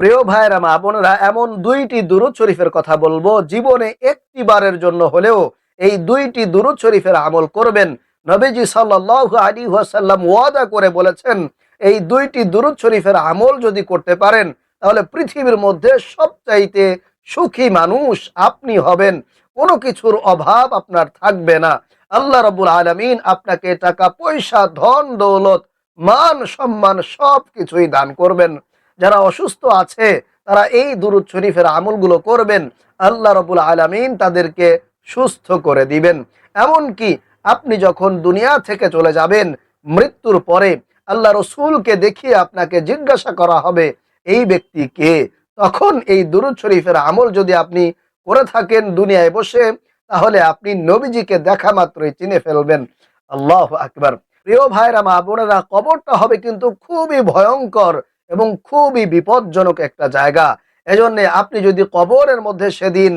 প্রিয় ভাইরা মা বোনেরা, এমন দুইটি দুরুদ শরীফের কথা বলব। জীবনে একটি বারের জন্য হলেও এই দুইটি দুরুদ শরীফের আমল করবেন। নবীজি সাল্লাল্লাহু আলী ওয়াসাল্লাম ওয়াদা করে বলেছেন, এই দুইটি দুরুদ শরীফের আমল যদি করতে পারেন, তাহলে পৃথিবীর মধ্যে সবচাইতে সুখী মানুষ আপনি হবেন। কোনো কিছুর অভাব আপনার থাকবে না। আল্লাহ রবুল আলমিন আপনাকে টাকা, পয়সা, ধন, দৌলত, মান, সম্মান সব কিছুই দান করবেন। যারা অসুস্থ আছে, তারা এই দুরুদ শরীফের আমলগুলো করবেন। আল্লাহ রবুল আলমিন তাদেরকে সুস্থ করে দিবেন। এমনকি আপনি যখন দুনিয়া থেকে চলে যাবেন, মৃত্যুর পরে আল্লাহ রসুলকে দেখিয়ে আপনাকে জিজ্ঞাসা করা হবে, এই ব্যক্তি কে? তখন এই দুরুদ শরীফের আমল যদি আপনি করে থাকেন দুনিয়ায় বসে, তাহলে আপনি নবীজিকে দেখা মাত্রই চিনে ফেলবেন। আল্লাহ আকবার। প্রিয় ভাইরা, মা বোনেরা, কবরটা হবে কিন্তু খুবই ভয়ঙ্কর। এবং খুবই বিপজ্জনক একটা জায়গা। এজন্য আপনি যদি কবরের মধ্যে সেদিন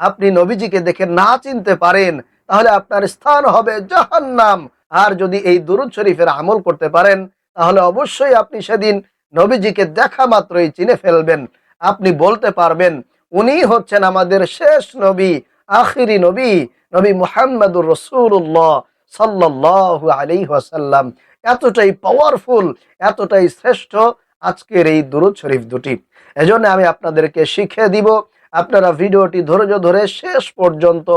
আপনি নবীজিকে দেখে না চিনতে পারেন, তাহলে আপনার স্থান হবে জাহান্নাম। আর যদি এই দুরুদ শরীফের আমল করতে পারেন, তাহলে অবশ্যই আপনি সেদিন নবীজিকে দেখা মাত্রই চিনে ফেলবেন। আপনি বলতে পারবেন, উনি হচ্ছেন আমাদের শেষ নবী, আখিরি নবী নবী মুহাম্মদুর রসুল্লাহ সাল্লাহ আলী ওয়াসাল্লাম। এতটাই পাওয়ারফুল এতটাই শ্রেষ্ঠ আজকের এই দুরুদ শরীফ দুটি। এজন্য আমি আপনাদেরকে শিখে দিব, আপনারা ভিডিওটি ধৈর্য ধরে শেষ পর্যন্ত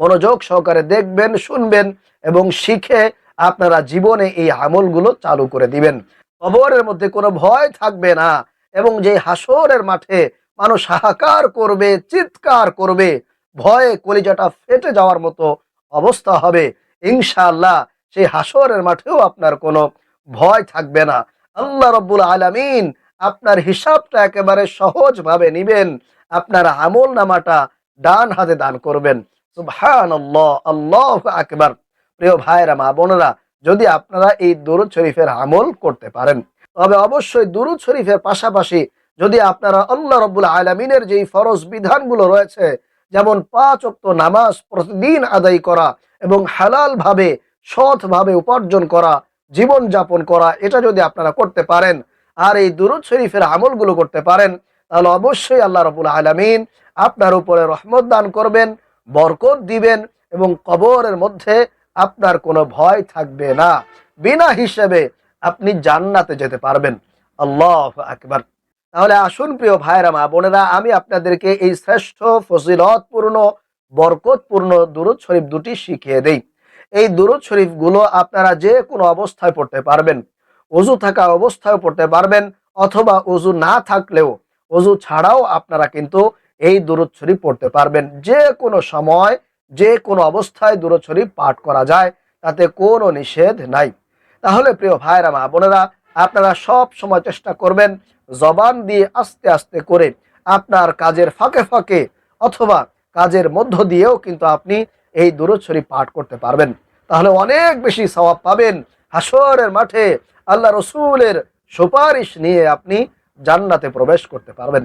মনোযোগ সহকারে দেখবেন, শুনবেন এবং শিখে আপনারা জীবনে এই আমলগুলো চালু করে দিবেন। কবরের মধ্যে কোনো ভয় থাকবে না এবং যে হাসরের মাঠে মানুষ হাহাকার করবে, চিৎকার করবে, ভয়ে কলিজাটা ফেটে যাওয়ার মতো অবস্থা হবে, ইনশাআল্লাহ সেই হাসরের মাঠেও আপনার কোনো ভয় থাকবে না। আল্লাহ রব্বুল আলামিন আপনার হিসাবটা একেবারে সহজভাবে নিবেন, আপনার আমল নামাটা ডান হাতে দান করবেন। আকবার। প্রিয় ভাইরা মা বোনেরা, যদি আপনারা এই দুরুদ শরীফের আমল করতে পারেন, তবে অবশ্যই দুরুদ শরীফের পাশাপাশি যদি আপনারা আল্লাহ রব্বুল আলমিনের যেই ফরজ বিধানগুলো রয়েছে, যেমন পাঁচ অক্ত নামাজ প্রতিদিন আদায় করা এবং হালাল ভাবে সৎভাবে উপার্জন করা জীবন যাপন করা, এটা যদি আপনারা করতে পারেন আর এই দুরুদ শরীফের আমলগুলো করতে পারেন, তাহলে অবশ্যই আল্লাহ রবুল আলমিন আপনার উপরে রহমত দান করবেন, বরকত দিবেন এবং কবরের মধ্যে আপনার কোনো ভয় থাকবে না। বিনা হিসেবে আপনি জান্নাতে যেতে পারবেন। আল্লাহ আকবার। তাহলে আসুন প্রিয় ভাইরা মা বোনেরা, আমি আপনাদেরকে এই শ্রেষ্ঠ ফজিলতপূর্ণ, বরকতপূর্ণ দুরুদ শরীফ দুটি শিখিয়ে দেই। এই দুরুদ শরীফগুলো আপনারা যে কোনো অবস্থায় পড়তে পারবেন। অজু থাকা অবস্থায় পড়তে পারবেন অথবা অজু না থাকলেও অজু ছাড়াও আপনারা কিন্তু এই দুরুদ শরীফ পড়তে পারবেন। যে কোনো সময়, যে কোনো অবস্থায় দুরুদ শরীফ পাঠ করা যায়, তাতে কোনো নিষেধ নাই। তাহলে প্রিয় ভাইরা মা বোনেরা, আপনারা সব সময় চেষ্টা করবেন জবান দিয়ে আস্তে আস্তে করে আপনার কাজের ফাঁকে ফাঁকে অথবা কাজের মধ্য দিয়েও কিন্তু আপনি এই দুরুদ শরীফ পাঠ করতে পারবেন। তাহলে অনেক বেশি সওয়াব পাবেন হাসরের মাঠে আল্লাহ রসুলের সুপারিশ নিয়ে আপনি জান্নাতে প্রবেশ করতে পারবেন।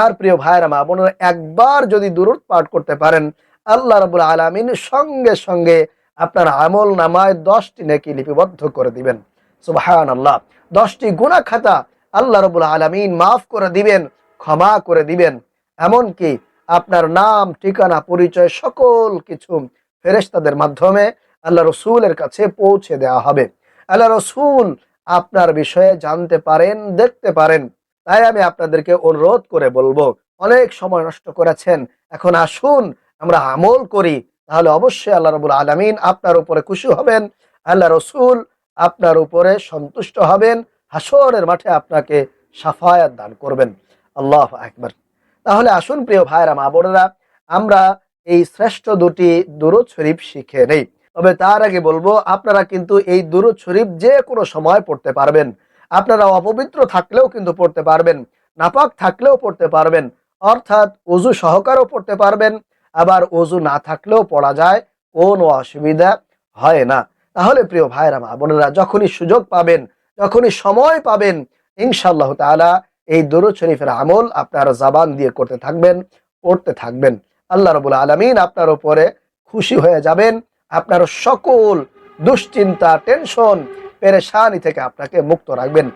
আর প্রিয় ভাইরা মা বোনেরা, একবার যদি দুরুদ পাঠ করতে পারেন, আল্লাহ রবুল আলমিন সঙ্গে সঙ্গে আপনার আমল নামায় দশটি নেকি লিপিবদ্ধ করে দিবেন। সুবাহান আল্লাহ দশটি গুণা খাতা আল্লাহ রবুল আলমিন মাফ করে দিবেন, ক্ষমা করে দিবেন। এমনকি আপনার নাম, ঠিকানা, পরিচয়, সকল কিছু ফেরেস্তাদের মাধ্যমে আল্লাহ রসুলের কাছে পৌঁছে দেওয়া হবে। আল্লাহ রসুল আপনার বিষয়ে জানতে পারেন, দেখতে পারেন। তাই আমি আপনাদেরকে অনুরোধ করে বলব, অনেক সময় নষ্ট করেছেন। এখন আসুন, আমরা আমল করি। তাহলে অবশ্যই আল্লাহ রবুল আলমিন আপনার উপরে খুশি হবেন। আল্লাহ রসুল আপনার উপরে সন্তুষ্ট হবেন। হাসরের মাঠে আপনাকে সাফায়াত দান করবেন। আল্লাহ একবার তাহলে আসুন প্রিয় ভাইরা মা বোনেরা, আমরা এই শ্রেষ্ঠ দুটি দুরুদ শরীফ শিখে নেই। তবে তার আগে বলব, আপনারা কিন্তু এই দুরুদ শরীফ যে কোনো সময় পড়তে পারবেন। আপনারা অপবিত্র থাকলেও কিন্তু পড়তে পারবেন, নাপাক থাকলেও পড়তে পারবেন, অর্থাৎ অজু সহকারেও পড়তে পারবেন, আবার অজু না থাকলেও পড়া যায়, কোনো অসুবিধা হয় না। তাহলে প্রিয় ভাইরা মা বোনেরা, যখনই সুযোগ পাবেন, যখনই সময় পাবেন ইনশাল্লাহ তালা এই দরুদ শরীফের আমল আপনার জাবান দিয়ে করতে থাকবেন, পড়তে থাকবেন। আল্লাহ রবুল আলমিন আপনার উপরে খুশি হয়ে যাবেন। আপনার সকল দুশ্চিন্তা, টেনশন, পেরেশানি থেকে আপনাকে মুক্ত রাখবেন।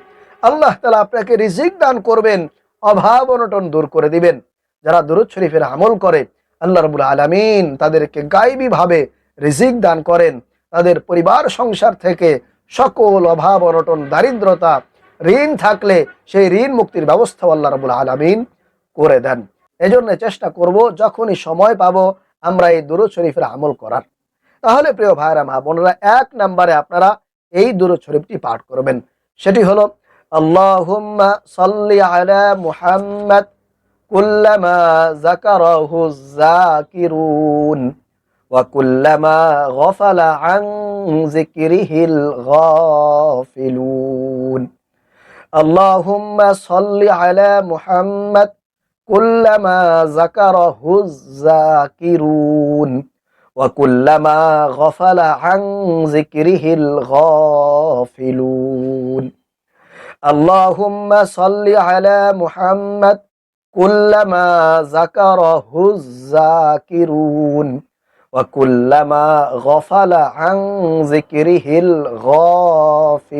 আল্লাহ তালা আপনাকে রিজিক দান করবেন, অভাব অনটন দূর করে দিবেন। যারা দুরুদ শরীফের আমল করে, আল্লাহ রবুল আলমিন তাদেরকে গাইবী ভাবে রিজিক দান করেন। তাদের পরিবার সংসার থেকে সকল অভাব অনটন, দারিদ্রতা ঋণ থাকলে সেই ঋণ মুক্তির ব্যবস্থা আল্লাহ রবুল আলমিন করে দেন। এজন্য চেষ্টা করব যখনই সময় পাব আমরা এই দুরুদ শরীফের আমল করার। তাহলে প্রিয় ভাইরা মা বোনেরা, এক নম্বরে আপনারা এই দুরুদ শরীফটি পাঠ করবেন। সেটি হলো, আল্লাহুম্মা সাল্লি আলা মুহাম্মদ কুল্লামা যাকারাহু যাকিরুন ওয়া কুল্লামা গফালা اللهم صل على محمد كلما ذكره الذاكرون وكلما غفل عن ذكره الغافلون اللهم صل على محمد كلما ذكره الذاكرون وكلما غفل عن ذكره الغافلون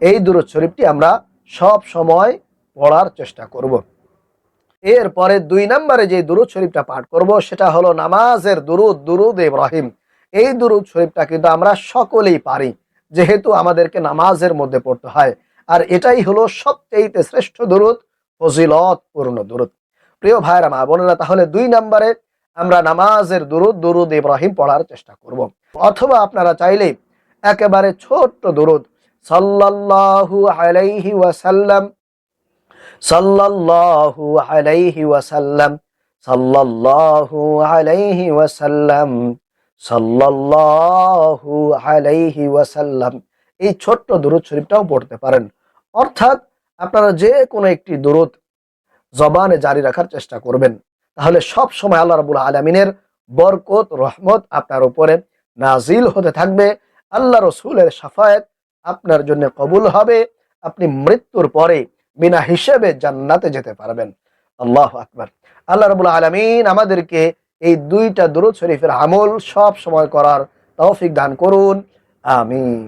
এই দুরূদ শরীফটি আমরা সব সময় পড়ার চেষ্টা করব। এরপরে দুই নম্বরে যে দুরুদ শরীফটা পাঠ করব, সেটা হলো নামাজের দুরুদ দুরুদ ইব্রাহিম। এই দুরুদ শরীফটা কিন্তু আমরা সকলেই পারি, যেহেতু আমাদেরকে নামাজের মধ্যে পড়তে হয়। আর এটাই হলো সবচেয়ে শ্রেষ্ঠ দুরুদ ফজিলত পূর্ণ দুরুদ। প্রিয় ভাইরা মা বোনেরা, তাহলে দুই নম্বরে আমরা নামাজের দুরুদ দুরুদ ইব্রাহিম পড়ার চেষ্টা করব। অথবা আপনারা চাইলে একেবারে ছোট্ট দুরুদ সাল্লাল্লাহু আলাইহি ওয়াসাল্লাম, সাল্লাল্লাহু আলাইহি ওয়াসাল্লাম, সাল্লাল্লাহু আলাইহি ওয়াসাল্লাম, সাল্লাল্লাহু আলাইহি ওয়াসাল্লাম। এই ছোট্ট দুরুদ শরীফটাও পড়তে পারেন। অর্থাৎ আপনারা যে কোনো একটি দুরুদ জবানে জারি রাখার চেষ্টা করবেন। তাহলে সব সময় আল্লাহ রাবুল আলমিনের বরকত, রহমত আপনার উপরে নাজিল হতে থাকবে। আল্লাহ রসুলের সাফায়েত আপনার জন্য কবুল হবে। আপনি মৃত্যুর পরে বিনা হিসেবে জান্নাতে যেতে পারবেন। আল্লাহ আকবার। আল্লাহ রবুল আলমিন আমাদেরকে এই দুইটা দুরুদ শরীফের আমল সব সময় করার তৌফিক দান করুন। আমিন।